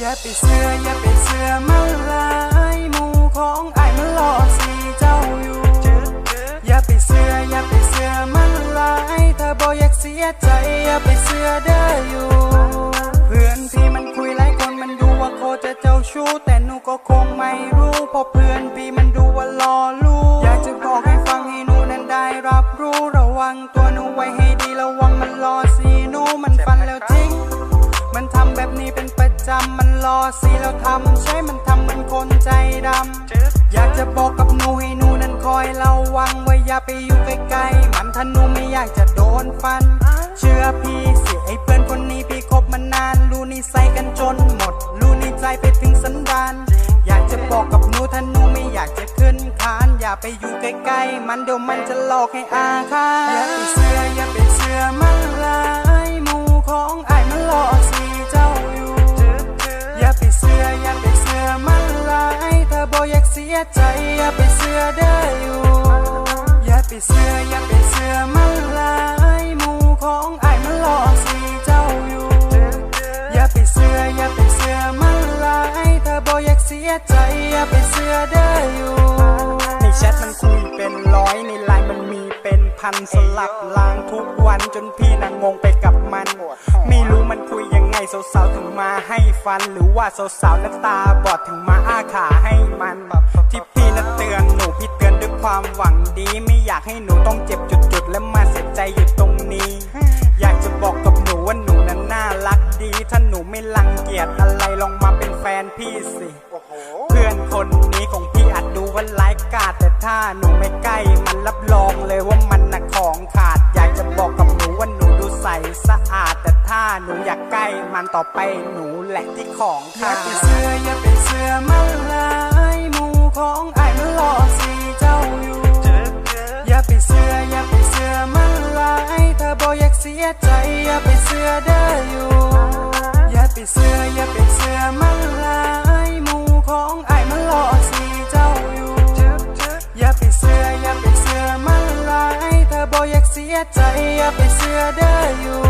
อย่าไปเสืออย่าไปเสือมันลายหมู่ของไอ้มันหลอกสีเจ้าอยู่อย่าไปเสืออย่าไปเสือมันลายถ้าบ่อยากเสียใจอย่าไปเสือเด้ออยู่เพื่อนพี่มันคุยหลายคนมันดูว่าโคจะเจ้าชู้แต่หนูก็คงไม่รู้เพราะเพื่อนพี่มันดูว่าหล่อลูกอยากจะบอกให้ฟังให้หนูนั้นได้รับรู้ระวังตัวหนูไว้ให้ดีระวังมันหล่อสีหนูมันฟันแล้วทิ้งมันทำแบบนี้เป็น จำมันรอสีแล้วทำใช่มันทำเหมือนคนใจดำอยากจะบอกกับหนูให้หนูนั้นคอยระวังไว้อย่าไปอยู่ใกล้ๆมันถ้าหนูไม่อยากจะโดนฟัน เชื่อพี่สิไอ้เพื่อนคนนี้พี่คบมานานรู้นิสัยกันจนหมดรู้นิใจไปถึงสันดานอยากจะบอกกับหนูถ้าหนูไม่อยากจะขึ้นคาน อย่าไปอยู่ใกล้ๆมันเดี๋ยวมันจะหลอกให้อาฆาตอย่าไปเสืออย่าไปเสือ อย่าใจอย่าไปเสือเด้ออยู่อย่าไปเสืออย่าไปเสือมันลายหมู่ของไอ้มันหลอกสีเจ้าอยู่ อย่าไปเสืออย่าไปเสือมันลายถ้าบ่อยากเสียใจอย่าไปเสือเด้ออยู่ในแชทมันคุยเป็นร้อยในไลน์มันมีเป็นพันสลับล้างทุกวันจนพี่น่ะงงไปกับมัน ไม่รู้มันคุยยังไงสาวๆถึงมาให้ฟัน หรือว่าสาวๆนั้นตาบอดถึงมาอาขา ความหวังดีไม่อยากให้หนูต้องเจ็บจุดๆ และมาเสียใจอยู่ตรงนี้ อยากจะบอกกับหนูว่าหนูนั้นน่ารักดี ถ้าหนูไม่รังเกียจอะไรลองมาเป็นแฟนพี่สิ เพื่อนคนนี้ของพี่อาจดูว่าไร้ายกาดแต่ถ้าหนูไม่ใกล้มันรับรองเลยว่ามันน่ะของขาด อยากจะบอกกับหนูว่าหนูดูใสสะอาด แต่ถ้าหนูอยากใกล้มันต่อไปหนูแหละที่ของขาดอย่าไปเสืออย่าไปเสือมันหลา เสียใจอย่าไปเสือเด้ออยู่ อย่าไปเสืออย่าไปเสือมันลายหมู่ของไอ้มันหลอกสีเจ้าอยู่ อย่าไปเสืออย่าไปเสือมันลายเธอบอกอยากเสียใจอย่าไปเสือเด้ออยู่